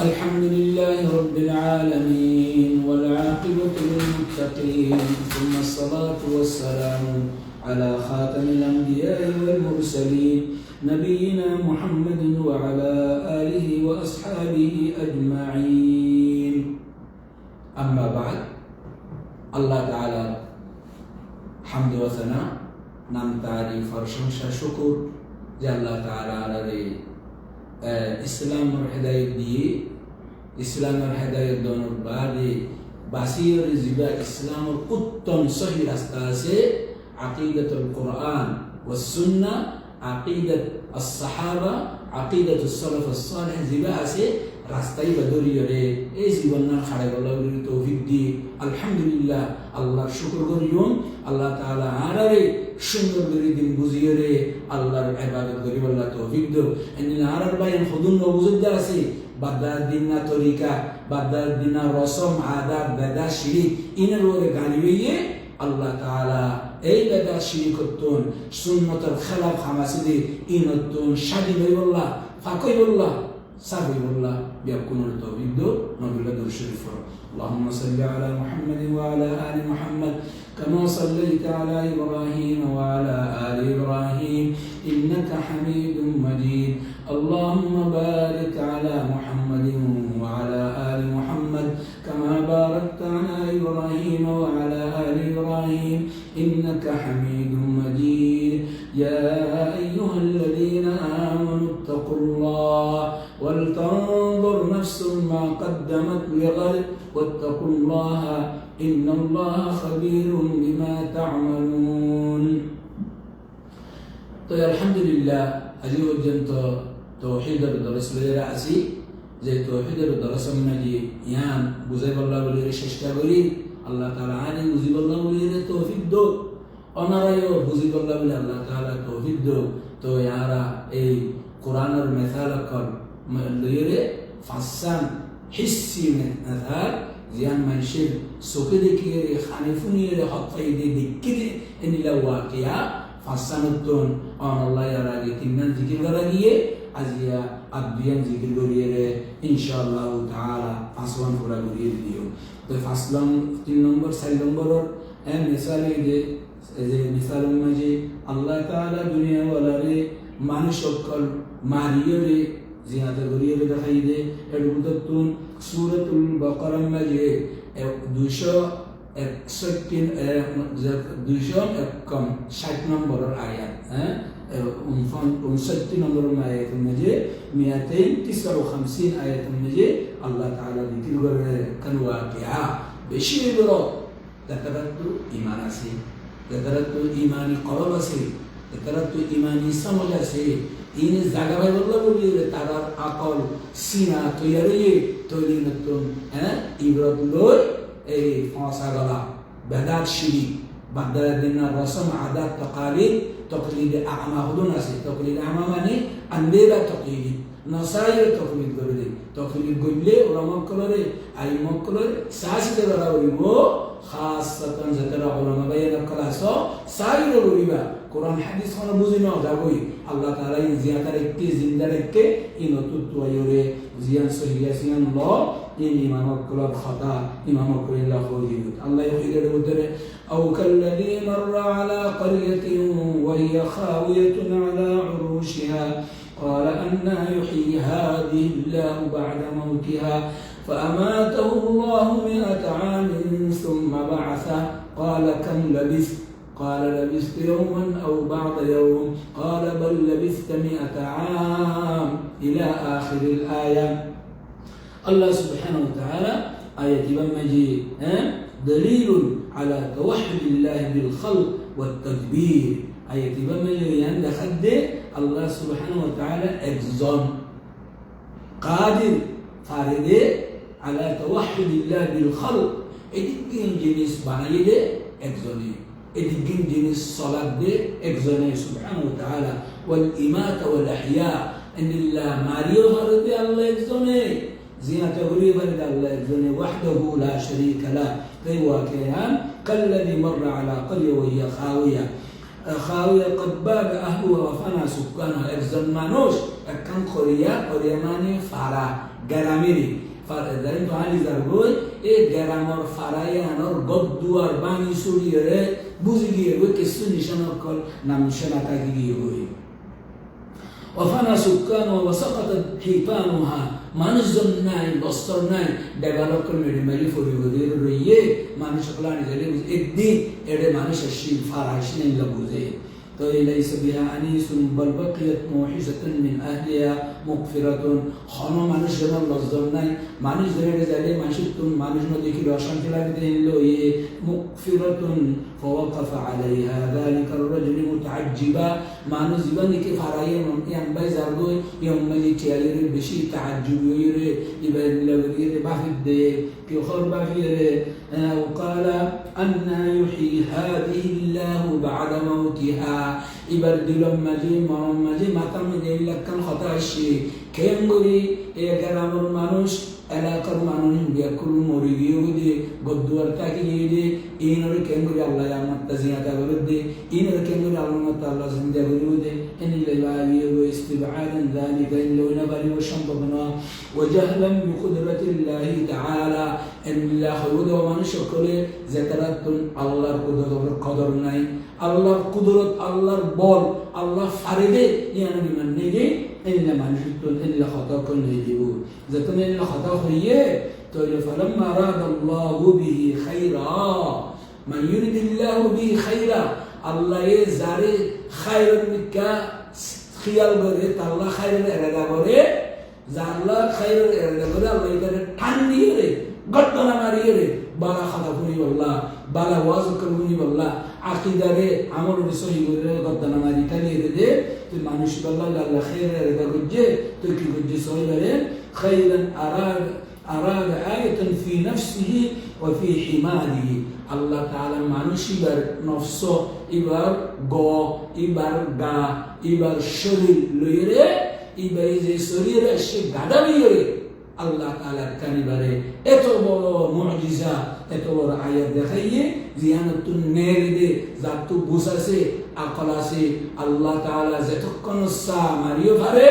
الحمد لله رب العالمين والعاقبة للمتقين ثم الصلاة والسلام على خاتم الأنبياء والمرسلين نبينا محمد وعلى آله وأصحابه أجمعين أما بعد الله تعالى حمد وثناء নাম তারিফ আর প্রশংসা শুকুর যে আল্লাহ তাআলা আলারে ইসলামের হেদায়ত দিয়ে ইসলামের হেদায়ত দনের বাদে বাসির জিবা ইসলামের উত্তম সহি রাস্তা আছে আকিদাতুল কোরআন ও সুন্নাহ আকিদাত as-sahaba আকিদাত সালাফ as-salih জিবা আছে রাস্তাই বদরিয়রে এই জীবন না খাড়ে গলা তৌফিক দিয়ে আলহামদুলিল্লাহ আল্লাহর শুকর করিও আল্লাহ তাআলা আরারে সুন্দর করে দিন বুঝিয়ে রে আল্লাহর ইবাদত করি আল্লাহ তৌফিক দাও এনি আরার বাইন খুদুন বুঝুদ্দা আছে بدل بدردین طریقه دینا رسم عادت بدا شریک این روی گالیویه الله تعالی ای بدا شریکتون سنت الخلاف حماسدی اینتون شدی بیوالله الله بالله سابي الله. بيكون التوفيق نبیل نقول شریف رو. اللهم صل على محمد وعلى آل محمد كما صليت على إبراهيم وعلى آل إبراهيم إنك حميد مجيد. اللهم بارك على محمد وعلى آل محمد كما باركت على إبراهيم وعلى آل إبراهيم. إنك حميد مجيد. يا أيها الذين آمنوا اتقوا الله ولتنظر نفس ما قدمت لغد واتقوا الله إن الله خبير بما تعملون. তো আলহামদুলিল্লাহ আজি পর্যন্ত তৌহিদের দরস লইয়া আছি যে তৌহিদের দরস মাঝি ইয়ান বুঝাই বল্লা বলে চেষ্টা করি আল্লাহ তাআলা আনি বুঝি বল্লা বলে তৌফিক দো অনারায়ও বুঝি বল্লা বলে আল্লাহ তাআলা তৌফিক দো তো ইয়ারা এই কোরআনের মেথাল কর লইরে ফাসান হিসি মেথাল জিয়ান মানুষের চোখে দেখিয়ে রে খানে ফুনিয়ে রে হক ফাইদে দেখি দে এনিলা ওয়াকিয়া ফাসানুত্তন ইয়ার আগে তিনজন জিকির করা গিয়ে আজিয়া আব্বিয়ান জিকির করিয়ে রে ইনশাআল্লাহ তাআলা ফাসওয়ান পুরা করিয়ে দিও। তো ফাসলাম তিন নম্বর, চার নম্বরের এ মিসালে যে যে মিসালের মাঝে আল্লাহ তাআলা দুনিয়া ওয়ালারে মানুষ সকল মারিয়ে রে জিহাদে করিয়ে রে দেখাই দে। এর উদ্দতুন সূরাতুল বাকারার মাঝে একষট্টি দুইশো একম ষাট নম্বরের আয়াত হ্যাঁ? উনষট্টি নম্বরের আয়াতের মাঝে মিয়াতেন তিসরা ও খামসিন আয়াতের মাঝে আল্লাহ তাআলা দিকির করে কানওয়া কিয়া বেশি বড় তাকারাত্তু ইমান আছে তাকারাত্তু ইমানি কলব আছে তাকারাত্তু ইমানি সমজ আছে। ইনি জায়গা ভাই বলল বলি তারার আকল সিনা তৈরি তৈরি নতুন হ্যাঁ? ইব্রত লই এই ফসা গলা বেদাত বাগদাদের দিন রসম আদাত তকালিদ তকলিদ আমা হদুন আছে। তকলিদ আমা মানে আন্দেরা তকলিদ নসাইয়ের তকলিদ করে দে তকলিদ গইলে ওরা মক্কলরে আই মক্কলরে সাহসিতে বেড়া হইব খাসাতান যারা ওলামা বাইনা ক্লাস সাইর রইবা কোরআন, হাদিস খানা বুঝি নাও যাবই আল্লাহ তাআলা জিয়াতার একটি, জিন্দার একটি ইন তুতুয়ায়রে জিয়ান সহিয়া সিয়ান ল ইন ইমামক কলার খাতা ইমামক কইলা হইল আল্লাহ ইহিদের উদ্দরে أو كالذي مر على قرية وهي خاوية على عروشها قال أنا يحيي هذه الله بعد موتها فأماته الله مئة عام ثم بعثه قال كم لبثت قال لبثت يوما أو بعض يوم قال بل لبثت مئة عام إلى آخر الآية الله سبحانه وتعالى آية بمجي دليل على توحد الله بالخلق والتدبير آية بمجي عند خد الله سبحانه وتعالى إجزام قادر فارد على توحد الله بالخلق এদিকে জিনিস বানাইয়ে দে একজনে এদিকে জিনিস সলাদ দে একজনে সুবহানাহু ওয়া তাআলা ওয়াল ইমাতা ওয়াল ইহয়া ইন্নিল্লাহ মারিও হরদে আল্লাহ একজনে زينة غريبا الله يجزني وحده لا شريك له كي وكيان كالذي مر على قرية وهي خاوية খাওয়া কব্বাদ আহু ওয়াফানা সুকান একজন মানুষ একখান করিয়া করিয়া মানে ফারা গ্যারামেরি জানি তো আলি যার বই এ গ্যারামর ফারাই আনর গদ্দুয়ার বাঙি সুরিয়ে বুঝি গিয়ে বই কিছু নিশান কল নাম নিশানা থাকি গিয়ে অফানা সুকান হিপানুহা মানুষজন নাই, বস্ত্র নাই ডেভেলপমেন্ট মেডি মেরি ফুরি গদি রইয়ে মানুষ সকলা নিজের একদিন এডে মানুষের শিব ফারাইশ নেই বুঝে। তো এই লাইসা বিহা আনিসুন বল বাকিয়াত মুহিসাতুন মিন আহলিয়া مغفرة خانو মানুষ যেমন লজ্জন নাই মানুষ ধরে যাইলে মানুষের মানুষ নদী কি অশান্তি লাগতে নিলো ইয়ে মুগফিরাতুন فوقف عليها ذلك الرجل متعجبا মানুষ জীবনকে ফারাইয়ে মনকে আম্বাই জারগো ইয়ম্মালি টিয়ালের বেশি তাজ্জুব ইরে ইবাইল লাগিরে বাফিদ দে কি খর বাফিরে وقال أن يحيي هذه الله بعد موتها এবার দিলম মাঝে মরম মাঝে মাথার মধ্যে এই লাখান কথা আসছে কেম করি এ গ্রামের মানুষ এলাকার মানুষ ব্যাকুল মরি গিয়ে দিয়ে গদ্দুয়ার তাকে গিয়ে দিয়ে ইনরে কেন করে আল্লাহ আমার তাজিয়াতা করে দে ইনরে কেন করে আল্লাহ মত আল্লাহ জিন্দা করে দে ان لبالي واستبعادا ذلك ان لو نبالي وشنبنا وجهلا بقدرة الله تعالى ان الله خلود ومن شكله ذكرت الله قدر قدر নাই আল্লাহর কুদরত আল্লাহর বল আল্লাহ ফারিদে ইয়ানি মানে যে إلا ما جئتم إلا خطاكم يجيبون ذاتن إلا خطا هي تقول فلما أراد الله به خيرا من يريد الله به خيرا الله يزاري خير منك خيال করে তাল্লা খাইরের এরাদা করে জানলা খাইরের এরাদা করে আল্লাহ এখানে টান দিয়ে রে গর্দনা মারিয়ে রে বালা খাতা ফুরি বললা বালা ওয়াজ করবুনি বললা আকিদারে আমল সহি করে গর্দনা মারি টানিয়ে রে তুই মানুষ বললা আল্লাহ খাইরের এরাদা করছে তুই কি করছে সহি করে খাইরান আরাদ أراد آية في نفسه وفي حماله আল্লাহ তাআলা মানুষ এবার নফস এবার গ এবার গা এবার শরীর লইরে এবার এই যে শরীর সে গাডা লইরে আল্লাহ তালার কানিবারে এত বড় মজিজা এত বড় আয়াত দেখাইয়ে জিয়ানতুন নেড়ে যার তো বুঝ আছে আকল আছে আল্লাহ তালা যতক্ষণ সা মারিও পারে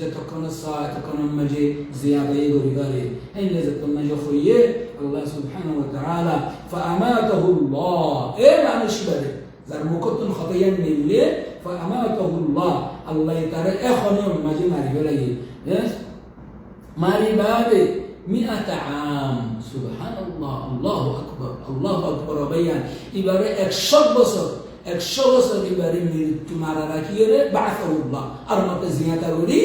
যতক্ষণ সা এতক্ষণ মাঝে জিয়াদাই করি পারে এই যতক্ষণ মাঝে হইয়ে আল্লাহ সুবহান ওয়া তাআলা ফাআমাতাহুল্লাহ এ মানুষ পারে যার মুকদ্দম খতাইয়ান মিললে ফাআমাতাহুল্লাহ আল্লাহ তারা এখনো মাঝে মারিও লাগে মারি বাবে মিআত আম সুবহানাল্লাহ আল্লাহু আকবার আল্লাহু আকবার বায়ান এবারে 100 বছর একশো বছর এবারে মৃত্যু মারা রাখিয়ে রে বাসাউল্লাহ আর মতো জিয়াতা করি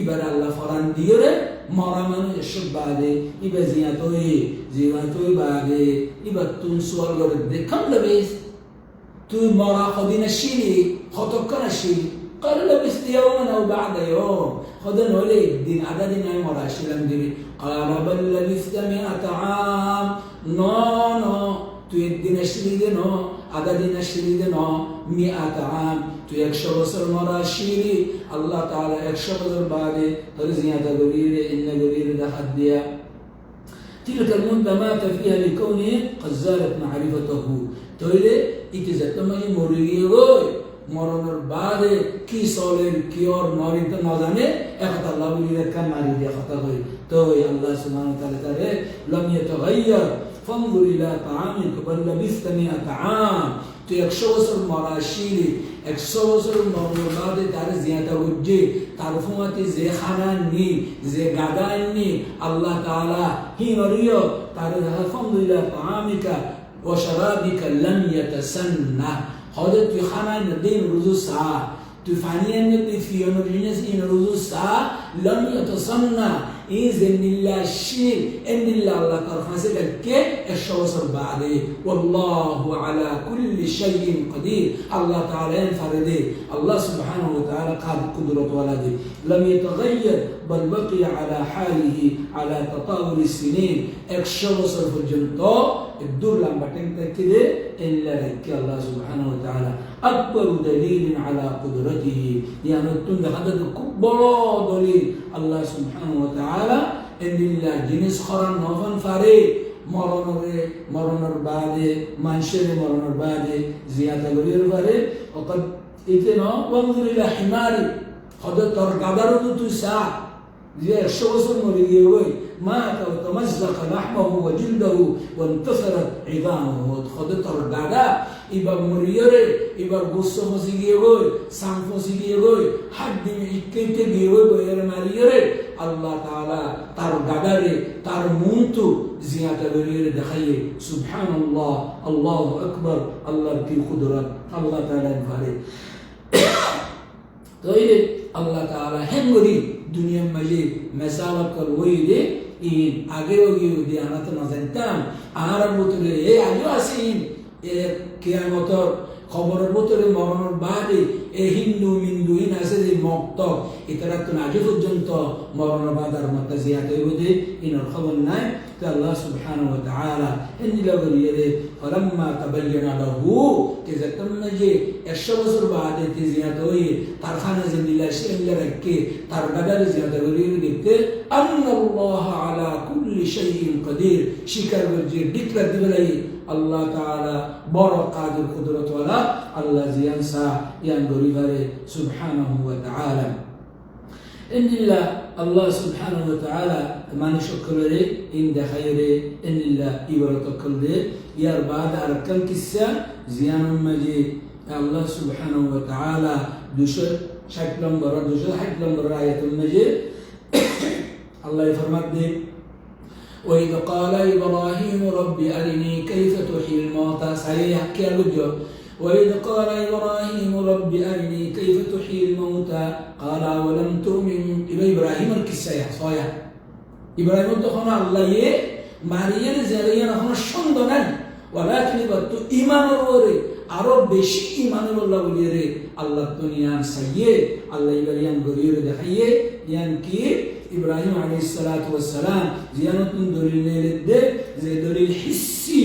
এবার আল্লাহ ফরান দিয়ে রে মরা মানে এসব বাদে এবার জিয়াত হয়ে জিয়াত হয়ে বাদে এবার তুই সোয়াল করে দেখাম লবিস তুই মরা কদিন আসিলি কতক্ষণ আসিলি قال لبست يوما او بعد يوم خدن ولي الدين عدد ما مرا شلم دي قال بل لبست مئة عام نو نو তুই একদিন আসলি দে ন আধা দিন আসলি দে ন মি আতাম তুই একশো বছর মরা শিরি আল্লাহ তাআলা একশো বছর বাদে তোর জিয়াদা গভীরে ইন্ন গভীরে দেখাত দিয়া تلك المدة مات فيها لكونه قد زالت معرفته তইলে ইতি যেত মানে মরে গিয়ে গই মরণের বাদে কি চলেন কি ওর নরিত না জানে একথা আল্লাহ বলি রেখা মারি দিয়া কথা কই তো আল্লাহ সুবহানাহু ওয়া তাআলা তারে লম ইয়াতাগায়্যার فانظر إلى طعامك بل لبثت مئة عام তুই একশো বছর মরা শিলি একশো বছর মরবাদে তার জিয়াতা উজ্জে তার ফুমাতে যে খানা নি যে গাদা নি আল্লাহ তাআলা হি নরিয় তার হাফামদুলিল্লাহ তাআমিকা ওয়া শারাবিকা লাম ইয়াতাসান্না حضرت يوحنا النبي من رضو الساعة تفانيا النبي في يوم الجنس إن رضو الساعة لم يتصنع إذن الله شيء إن الله الله كرخنسي لك الشوصر بعدي والله على كل شيء قدير الله تعالى ينفردي الله سبحانه وتعالى قاد قدرة ولدي لم يتغير بل بقي على حاله على تطاول السنين الشوص في الجنطة الدور لما تنتكده إلا لك الله سبحانه وتعالى أكبر دليل على قدرته يعني التند هذا كبر دليل الله سبحانه وتعالى إن الله جنس خران نوفن فاري মরণরে মরণর বাদে মানুষের মরণর বাদে জিয়াতা করিয়ে পারে অকদ ইতে ন বন্ধুরিলা হিমারি হদ তোর গাদারও তুই সা لذلك شوص مريوي مات وتمزق لحمه وجلده وانتصرت عظامه وخدت الغداء إبا مريري إبا غصة فسيجيوي سان فسيجيوي حد إكيت جيوي بير مريري الله تعالى تار قدري تار مونتو زيادة برير دخي سبحان الله الله أكبر الله في قدرة الله تعالى انفاري طيب الله تعالى هنوري দুনিয়ার মাঝে ওই করবইদে ইন আগে ওই আমরা আনাতে না জানতাম। আহার বোতলে এ আগেও আছে ইন। এর কেয়ামতর খবরের বোতলে মরণের বাদে এ হিন্দু, মিন্দু, ইন আছে যে মক্ত। এটা তো আগে পর্যন্ত মরণের বাদার মত জিয়া তৈরি যে, ইনর খবর নাই। তো আল্লাহ সুবহানাহু ওয়া তাআলা এনি লগরিয়ে দে ফলাম্মা তাবাyyana লাহু কে যতন যে 100 বছর বাদে তে জিয়াত হই তার খানা জিন্দিলা সে রাখকে তার গাদারে জিয়াত করিয়ে দেখতে আল্লাহ আলা কুল্লি শাইইন কাদির শিকার যে ডিক্লার দিবেলাই আল্লাহ তাআলা বড় কাদের কুদরত ওয়ালা আল্লাহ জিয়ানসা ইয়ান গরিবারে সুবহানাহু ওয়া তাআলা إنلا الله سبحانه وتعالى ما نشكر له إن دخير إن الله إبرة يا بعد أركان كسا زيان مجي الله سبحانه وتعالى دوش شكل نمبر دوش حق نمبر آية المجي الله يفرمك دي. قال إبراهيم رب أرني كيف تحيي الموتى؟ سريع كالوجو وإذ قال إبراهيم رب أرني كيف تحيي الموتى قال ولم تؤمن إلى إبراهيم الكسايا صايا إبراهيم تخون الله يه মারিয়ার জারিয়ান এখন সন্দেহ নাই ওলাকিন এবার তো ইমানের ওরে আরো বেশি ইমানের বললা বলিয়ে রে আল্লাহ তো নিয়ান সাইয়ে আল্লাহ এবার ইয়ান গরিয়ে দেখাইয়ে ইয়ান কি ইব্রাহিম আলাইহিস সালাতু ওয়াস সালাম জিয়ানতুন দলিল দে যে দলিল হিসি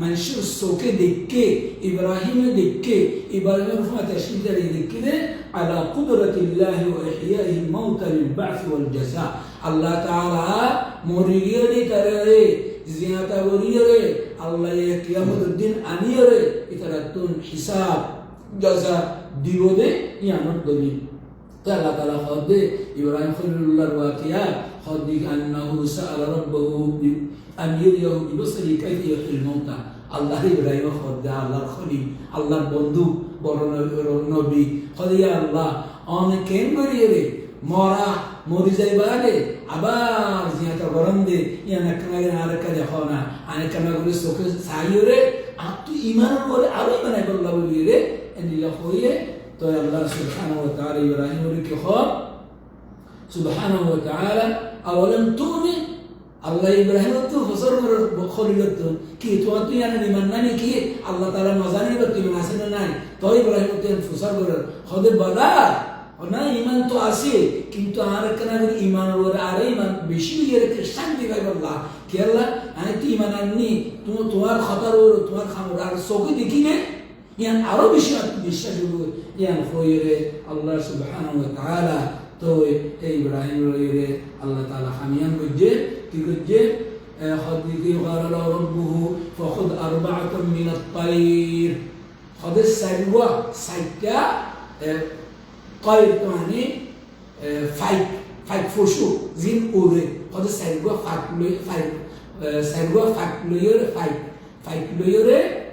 মানুষের চোখে দেখে ইব্রাহিমে দেখে ইব্রাহিমের ফাতে শিদারি দেখে على قدرة الله وإحياء الموتى للبعث والجزاء الله تعالى مريري ترى زيادة وريري الله يقيام الدين أنيري إتراتون حساب جزاء ديودي يعني الدليل قال تعالى خد إبراهيم خليل الله الواقعة خد أنه سأل ربه أن يريه ببصره كيف يحيي الموتى আল্লাহ ইব্রাহিম খদ্দা আল্লাহর খলি আল্লাহর বন্ধু বড় নবী খদিয়া আল্লাহ অনেক কেন করিয়ে রে মরা মরি যাইবারে আবার জিয়াটা গরম দে ইয়ান একখানা আরেকটা দেখো না আরেকখানা করে চোখে চাইও রে আর তুই ইমান করে আরো ইমান করলা বলি রে এনিলা হইয়ে তো আল্লাহ সুবহানাহু ওয়া তাআলা ইব্রাহিম কে খ সুবহানাহু ওয়া তাআলা আওয়ালাম তুমিন আল্লাহ ইব্রাহিম তো ফসর খলিল কি, তোমার তুই আনে ইমান নানি কি আল্লাহ তাআলা মাজানি বা তুই আছে না নাই? তো ইব্রাহিম তো ফসর করে খদে বাদা না, ইমান তো আছে, কিন্তু আর কেন ইমান ওর আরে ইমান বেশি ইয়ে শান্তি পাই বললা কি আল্লাহ? আমি তো ইমান আননি? তুমি তোমার খতার ওর, তোমার খামর, আর চোখে দেখি নে। ইয়ান আরও বেশি বিশ্বাস ইয়ান হয়ে আল্লাহ সুবহানাহু তাআলা তো এই ইব্রাহিম রে আল্লাহ তাআলা খামিয়ান বুঝে কি বুঝে خذ قال له ربه فخذ أربعة من الطير خذ السلوى سيكا طير يعني فايك فايك فوشو زين أوري خذ السلوى فايك فايك سلوى فايك لير فايك فايك لير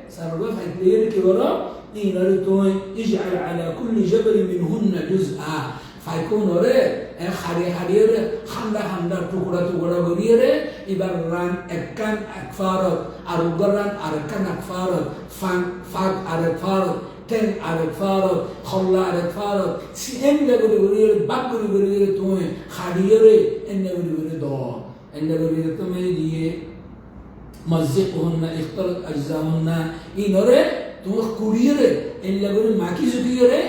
سلوى فايك لير كي ورا اجعل على كل جبل منهن جزءا ফাইকুন ওরে হারিয়ে হারিয়ে রে খান্দা খান্দা টুকরা টুকরা রে এবার রান এক কান, এক ফারত, আর উগর রান আর এক ফারত, ফাঁক ফাঁক আর এক ফারত টেন আর এক ফারত, খল্লা আর এক ফারত এমনি করে করিয়ে বাক করে করিয়ে তুমি হারিয়ে রে এমনি করে করে দ এমনি করে তুমি দিয়ে মসজিদ ইখতার আজজাহুন্না ইনরে তুমি কুড়িয়ে রে এমনি করে মাকি ঝুঁকিয়ে রে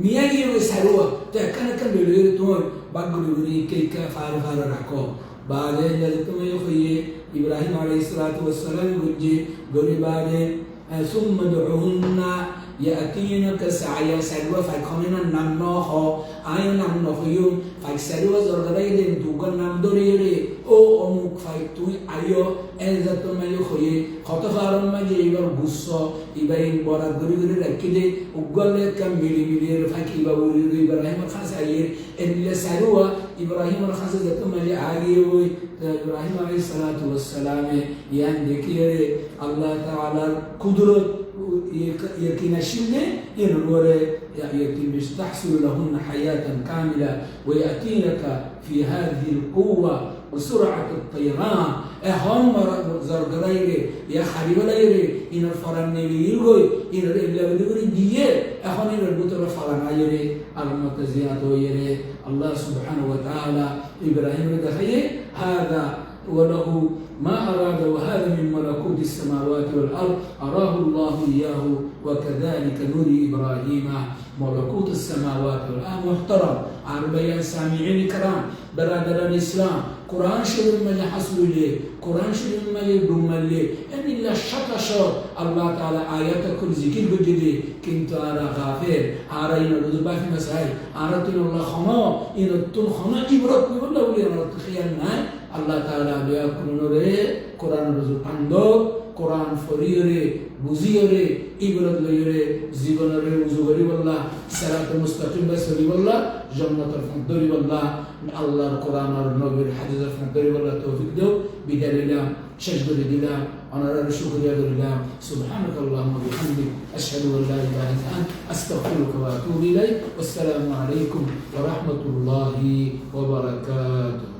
miyagi yo sarua to kana kan belo yo to bagulu guri ke ka far far rako baade jale to yo khiye ibrahim alayhi salatu wassalam gujje gori baade ثم ادعوهن يأتينك سعيا سعيا فايكونينا نمنا ها آيا نمنا خيوم فايك يأتين كسعيا. سلوى فيكونين نمناها أي نمناخيون فيكسلوى زرغرين دوغن نمدوريري أو أموك فيكتوي أيو إنزتو مليخوي خطفارم مجيبر بوسا. إبراهيم بارا غري غري ركدي وقال كم ملي ملي رفاك إبار وريدو إبراهيم الخاص أيير إلا سلوى. إبراهيم الخاص زتو ملي عاقيوي إبراهيم عليه الصلاة والسلام يعني ذكر الله تعالى قدرت شنة ينور يتم تحصل لهن حياة كاملة ويأتينك في هذه القوة وسرعة الطيران. اهم زرقريري يا حبيب ليري إن الفرن ليلغوي إن إلا بدوري ديه اهم إن البطر فرن يري المتزيات يري. الله سبحانه وتعالى إبراهيم ردخيه هذا وله ما أراد وهذا من ملكوت السماوات والأرض. أراه الله إياه وكذلك نري إبراهيم. ملكوت السماوات والأرض محترم. عربيا سامعين الكرام برادر الإسلام قرآن شريف ما حصل لي. قرآن شريف ما يدوم لي. إن إلا شطش الله تعالى آيات كل ذكر بجدي. كنت أرى غافر أرى إن الرزبا في مسائل أرى تن الله خما إن التن خما إبرت ولا ولي أنا تخيل আল্লাহ তালা দয়া কুনরে কোরআন রজু আন্দ কোরআন ফরিয়রে বুঝিয়রে ইগরত লইয়রে জীবনরে উজু করি বললা সেরাতে মুস্তাকিম বাই চলি বললা, জন্নতর ফাঁক ধরি বললা, আল্লাহর কোরআন আর নবীর হাজিজের ফাঁক ধরি বললা, তৌফিক দেও, বিদায় নিলাম শেষ করে দিলাম, অনারার শুকরিয়া করিলাম সুবহানাক আল্লাহুম্মা বিহামদিক, আশহাদু আল লা ইলাহা ইল্লা আনত আস্তাগফিরুকা ওয়া আতুবু ইলাইক, ওয়াসসালামু আলাইকুম ওয়া রাহমাতুল্লাহি ওয়া বারাকাতুহু।